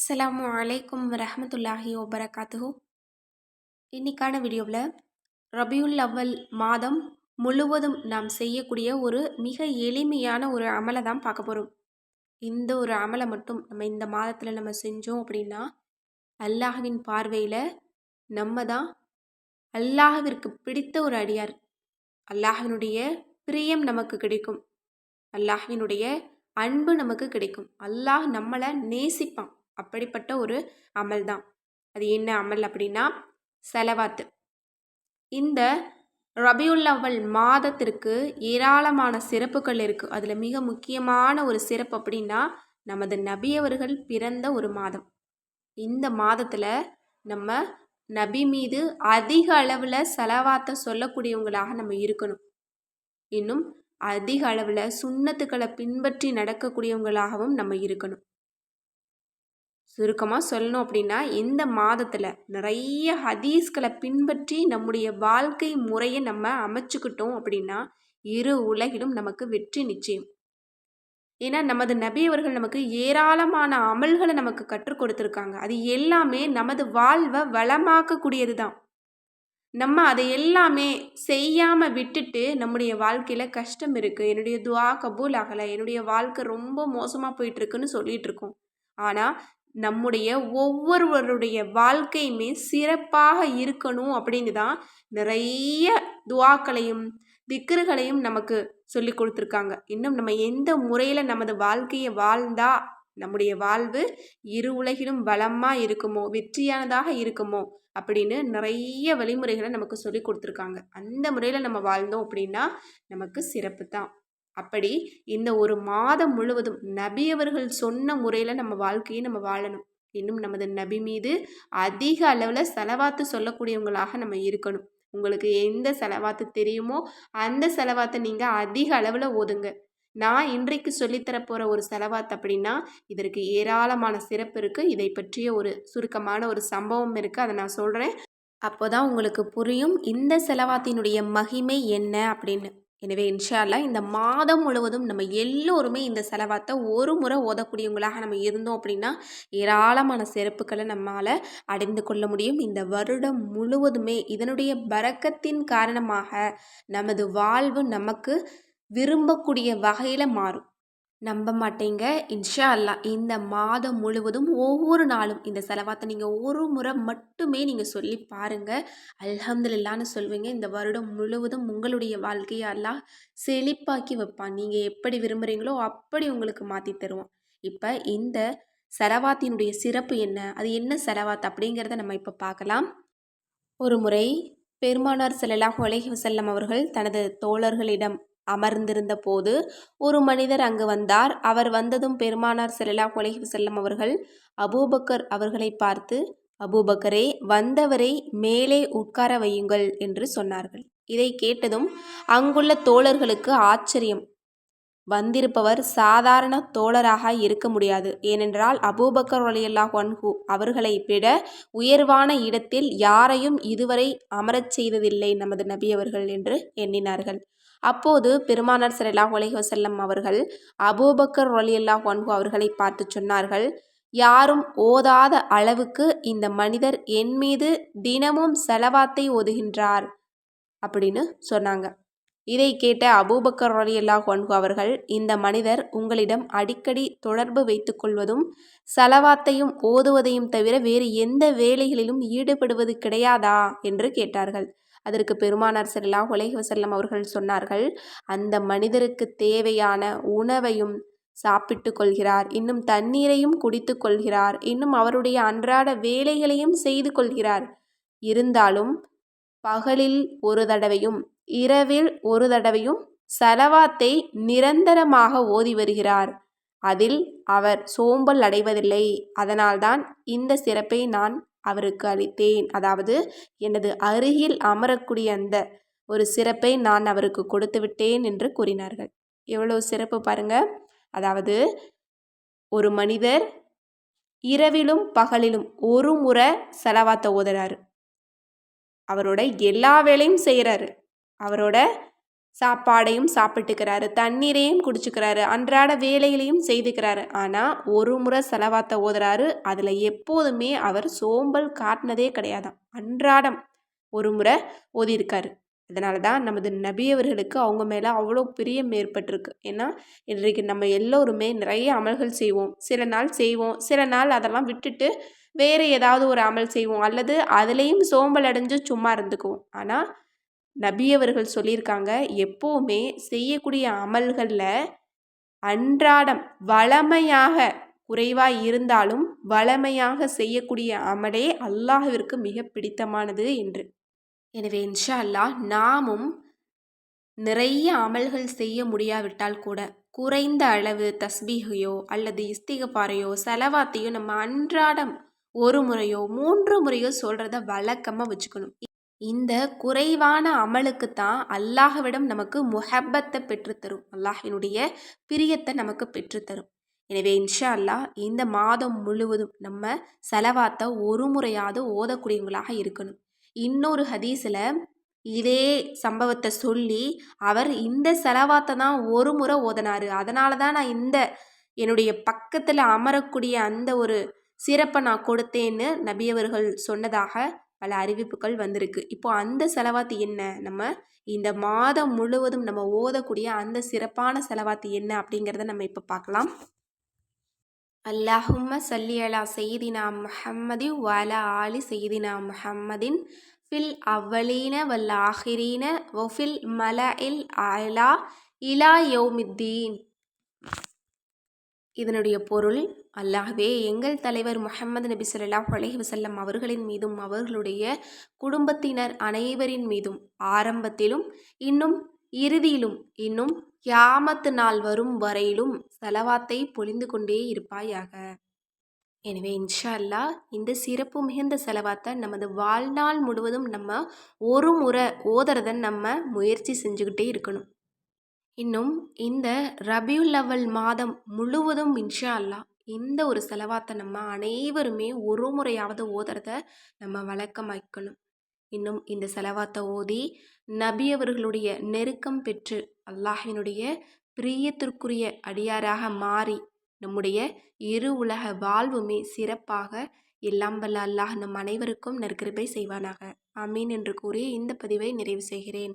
அஸ்ஸலாமு அலைக்கும் ரஹமத்துல்லாஹி ஒபரகாத்துஹு இன்னைக்கான வீடியோவில் ரபியுல் அவ்வல் மாதம் முழுவதும் நாம் செய்யக்கூடிய ஒரு மிக எளிமையான ஒரு அமலை தான் பார்க்க போகிறோம். இந்த ஒரு அமலை மட்டும் நம்ம இந்த மாதத்தில் நம்ம செஞ்சோம் அப்படின்னா அல்லாஹவின் பார்வையில் நம்ம தான் அல்லாஹவிற்கு பிடித்த ஒரு அடியார். அல்லாஹினுடைய பிரியம் நமக்கு கிடைக்கும். அல்லாஹினுடைய அன்பு நமக்கு கிடைக்கும். அல்லாஹ் நம்மளை நேசிப்பான். அப்படிப்பட்ட ஒரு அமல் தான். அது என்ன அமல் அப்படின்னா செலவாத்து. இந்த ரபியுல்லவல் மாதத்திற்கு ஏராளமான சிறப்புகள் இருக்குது அதில் மிக முக்கியமான ஒரு சிறப்பு அப்படின்னா நமது நபியவர்கள் பிறந்த ஒரு மாதம். இந்த மாதத்தில் நம்ம நபி மீது அதிக அளவில் செலவாத்த சொல்லக்கூடியவங்களாக நம்ம இருக்கணும். இன்னும் அதிக அளவில் சுண்ணத்துக்களை பின்பற்றி நடக்கக்கூடியவங்களாகவும் நம்ம இருக்கணும். சுருக்கமாக சொல்லணும் அப்படின்னா இந்த மாதத்தில் நிறைய ஹதீஸ்களை பின்பற்றி நம்முடைய வாழ்க்கை முறையை நம்ம அமைச்சுக்கிட்டோம் அப்படின்னா இரு உலகிலும் நமக்கு வெற்றி நிச்சயம். ஏன்னா நமது நபி அவர்கள் நமக்கு ஏராளமான அமல்களை நமக்கு கற்றுக் கொடுத்துருக்காங்க. அது எல்லாமே நமது வாழ்வை வளமாக்கக்கூடியது தான். நம்ம அதை எல்லாமே செய்யாமல் விட்டுட்டு நம்முடைய வாழ்க்கையில் கஷ்டம் இருக்குது என்னுடைய துவா கபூல் ஆகலை. என்னுடைய வாழ்க்கை ரொம்ப மோசமாக போயிட்டுருக்குன்னு சொல்லிகிட்டு இருக்கோம். ஆனால் நம்முடைய ஒவ்வொருவருடைய வாழ்க்கையுமே சிறப்பாக இருக்கணும் அப்படின்னு தான் நிறைய துவாக்களையும் திக்கர்களையும் நமக்கு சொல்லி கொடுத்துருக்காங்க. இன்னும் நம்ம எந்த முறையில் நமது வாழ்க்கையை வாழ்ந்தா நம்முடைய வாழ்வு இரு உலகிலும் வளமாக இருக்குமோ வெற்றியானதாக இருக்குமோ அப்படின்னு நிறைய வழிமுறைகளை நமக்கு சொல்லி கொடுத்துருக்காங்க. அந்த முறையில் நம்ம வாழ்ந்தோம் அப்படின்னா நமக்கு சிறப்பு தான். அப்படி இந்த ஒரு மாதம் முழுவதும் நபி அவர்கள் சொன்ன முறையில் நம்ம வாழ்க்கையை நம்ம வாழணும். இன்னும் நமது நபி மீது அதிக அளவில் செலவாத்து சொல்லக்கூடியவங்களாக நம்ம இருக்கணும். உங்களுக்கு எந்த செலவாத்து தெரியுமோ அந்த செலவாத்தை நீங்கள் அதிக அளவில் ஓதுங்க நான் இன்றைக்கு சொல்லித்தரப்போகிற ஒரு செலவாத் அப்படின்னா இதற்கு ஏராளமான சிறப்பு இருக்குது இதை பற்றிய ஒரு சுருக்கமான ஒரு சம்பவம் இருக்குது அதை நான் சொல்கிறேன் அப்போ தான் உங்களுக்கு புரியும். இந்த செலவாத்தினுடைய மகிமை என்ன அப்படின்னு. எனவே இன்ஷால்லா இந்த மாதம் முழுவதும் நம்ம எல்லோருமே இந்த செலவாத்தை ஒரு முறை ஓதக்கூடியவங்களாக நம்ம இருந்தோம் அப்படின்னா ஏராளமான சிறப்புகளை நம்மால் அடைந்து கொள்ள முடியும். இந்த வருடம் முழுவதுமே இதனுடைய பறக்கத்தின் காரணமாக நமது வாழ்வு நமக்கு விரும்பக்கூடிய வகையில் மாறும். நம்ப மாட்டேங்க. இன்ஷா அல்லா இந்த மாதம் முழுவதும் ஒவ்வொரு நாளும் இந்த செலவாத்தை நீங்கள் ஒரு முறை மட்டுமே நீங்கள் சொல்லி பாருங்கள் அல்ஹம்துலில்லான்னு சொல்வீங்க இந்த வருடம் முழுவதும் உங்களுடைய வாழ்க்கையை எல்லாம் செழிப்பாக்கி வைப்பான். நீங்கள் எப்படி விரும்புகிறீங்களோ அப்படி உங்களுக்கு மாற்றி தருவோம் இப்போ இந்த செலவாத்தினுடைய சிறப்பு என்ன? அது என்ன செலவாத் அப்படிங்கிறத நம்ம இப்போ பார்க்கலாம். ஒரு முறை பெருமானார் செல்லலாம் அலைஹி வசல்லம் அவர்கள் தனது தோழர்களிடம் அமர்ந்திருந்த போது ஒரு மனிதர் அங்கு வந்தார். அவர் வந்ததும் பெருமானார் செல்லலா கொலைஹி செல்லம் அவர்கள் அபூபக்கர் அவர்களை பார்த்து அபூபக்கரே வந்தவரை மேலே உட்கார வையுங்கள் என்று சொன்னார்கள். இதை கேட்டதும் அங்குள்ள தோழர்களுக்கு ஆச்சரியம். வந்திருப்பவர் சாதாரண தோழராக இருக்க முடியாது. ஏனென்றால் அபூபக்கர் அலியல்லா ஒன்ஹு அவர்களை விட உயர்வான இடத்தில் யாரையும் இதுவரை அமரச் செய்ததில்லை நமது நபி அவர்கள் என்று எண்ணினார்கள். அப்போது பெருமானார் சல்லாஹ் அலஹி வசல்லம் அவர்கள் அபூபக்கர் அலியல்லாஹ் ஒன்ஹு அவர்களை பார்த்து சொன்னார்கள் யாரும் ஓதாத அளவுக்கு இந்த மனிதர் என் மீது தினமும் செலவாத்தை ஓதுகின்றார் அப்படின்னு சொன்னாங்க. இதை கேட்ட அபூபக்கர் அலியல்லாஹ் ஒன்ஹு அவர்கள் இந்த மனிதர் உங்களிடம் அடிக்கடி தொடர்பு வைத்துக்கொள்வதும் செலவாத்தையும் ஓதுவதையும் தவிர வேறு எந்த வேலைகளிலும் ஈடுபடுவது கிடையாதா? என்று கேட்டார்கள். அதற்கு பெருமானார் செல்லா உலகி வசல்லம் அவர்கள் சொன்னார்கள் அந்த மனிதருக்கு தேவையான உணவையும் சாப்பிட்டு கொள்கிறார் இன்னும் தண்ணீரையும் குடித்து கொள்கிறார் இன்னும் அவருடைய அன்றாட வேலைகளையும் செய்து கொள்கிறார். இருந்தாலும் பகலில் ஒரு தடவையும் இரவில் ஒரு தடவையும் செலவாத்தை நிரந்தரமாக ஓதி வருகிறார். அதில் அவர் சோம்பல் அடைவதில்லை. அதனால்தான் இந்த சிறப்பை நான் அவருக்கு அளித்தேன். அதாவது எனது அருகில் அமரக்கூடிய அந்த ஒரு சிறப்பை நான் அவருக்கு கொடுத்து விட்டேன் என்று கூறினார்கள். எவ்வளோ சிறப்பு பாருங்க. அதாவது ஒரு மனிதர் இரவிலும் பகலிலும் ஒரு முறை செலவாத்த ஓதுறாரு. அவரோட எல்லா வேலையும் செய்கிறாரு அவரோட சாப்பாடையும் சாப்பிட்டுக்கிறாரு தண்ணீரையும் குடிச்சுக்கிறாரு அன்றாட வேலைகளையும் செய்துக்கிறாரு. ஆனால் ஒரு முறை செலவாத்த ஓதுறாரு. அதில் எப்போதுமே அவர் சோம்பல் காட்டினதே கிடையாதாம். அன்றாடம் ஒரு முறை ஓதியிருக்காரு. அதனால தான் நமது நபியவர்களுக்கு அவங்க மேலே அவ்வளோ பிரியம் ஏற்பட்டிருக்கு. ஏன்னா இன்றைக்கு நம்ம எல்லோருமே நிறைய அமல்கள் செய்வோம். சில நாள் செய்வோம். சில நாள் அதெல்லாம் விட்டுட்டு வேறு ஏதாவது ஒரு அமல் செய்வோம். அல்லது அதுலேயும் சோம்பல் அடைஞ்சு சும்மா இருந்துக்குவோம். ஆனால் நபியவர்கள் சொல்லியிருக்காங்க எப்போவுமே செய்யக்கூடிய அமல்களில் அன்றாடம் வளமையாக குறைவாக இருந்தாலும் வளமையாக செய்யக்கூடிய அமலே அல்லாஹிற்கு மிக பிடித்தமானது என்று. எனவே இன்ஷா அல்லாஹ் நாமும் நிறைய அமல்கள் செய்ய முடியாவிட்டால் கூட குறைந்த அளவு தஸ்பீகையோ அல்லது இஸ்திகபாரையோ செலவாத்தையோ நம்ம அன்றாடம் ஒரு முறையோ மூன்று முறையோ சொல்கிறத வழக்கமாக வச்சுக்கணும். இந்த குறைவான அமலுக்கு தான் அல்லாஹ்விடம் நமக்கு முஹப்பத்தை பெற்றுத்தரும். அல்லாஹினுடைய பிரியத்தை நமக்கு பெற்றுத்தரும். எனவே இன்ஷா அல்லாஹ் இந்த மாதம் முழுவதும் நம்ம செலவாத்தை ஒரு முறையாவது ஓதக்கூடியவங்களாக இருக்கணும். இன்னொரு ஹதீஸில் இதே சம்பவத்தை சொல்லி அவர் இந்த செலவாத்தை தான் ஒரு முறை ஓதனார். அதனால தான் நான் இந்த என்னுடைய பக்கத்தில் அமரக்கூடிய அந்த ஒரு சிறப்பை நான் கொடுத்தேன்னு நபியவர்கள் சொன்னதாக பல அறிவிப்புகள் வந்திருக்கு. இப்போ அந்த செலவாத்து என்ன? நம்ம இந்த மாதம் முழுவதும் நம்ம ஓதக்கூடிய அந்த சிறப்பான செலவாத்து என்ன அப்படிங்கிறத நம்ம இப்போ பார்க்கலாம். அல்லாஹும்ம சல்லி அலா செய்தினா முஹம்மதி வலா ஆலி செய்தினா முஹம்மதின் ஃபில் அவ்வலீன வல்ல ஆஹிரீன ஒஃபில் மல இல் அலா இலா யோமித்தீன். இதனுடைய பொருள் அல்லாஹ்வே எங்கள் தலைவர் முஹம்மது நபி ஸல்லல்லாஹு அலைஹி வசல்லம் அவர்களின் மீதும் அவர்களுடைய குடும்பத்தினர் அனைவரின் மீதும் ஆரம்பத்திலும் இன்னும் இறுதியிலும் இன்னும் கியாமத்து நாள் வரும் வரையிலும் செலவாத்தை பொழிந்து கொண்டே இருப்பாயாக. எனவே இன்ஷா அல்லாஹ் இந்த சிறப்பு மிகுந்த செலவாத்தை நமது வாழ்நாள் முழுவதும் நம்ம ஒரு முறை ஓதுறதை நம்ம முயற்சி செஞ்சுக்கிட்டே இருக்கணும். இன்னும் இந்த ரபியுல் அவல் மாதம் முழுவதும் இன்ஷா அல்லாஹ் இந்த ஒரு செலவாத்தை நம்ம அனைவருமே ஒரு முறையாவது ஓதுறத நம்ம வழக்கமாக்கணும் இன்னும் இந்த செலவாத்தை ஓதி நபி அவர்களுடைய நெருக்கம் பெற்று அல்லாஹினுடைய பிரியத்திற்குரிய அடியாராக மாறி நம்முடைய இரு உலக வாழ்வுமே சிறப்பாக எல்லாம் வல்ல அல்லாஹ் நம் அனைவருக்கும் நற்கிருபை செய்வானாக. ஆமீன் என்று கூறி இந்த பதிவை நிறைவு செய்கிறேன்.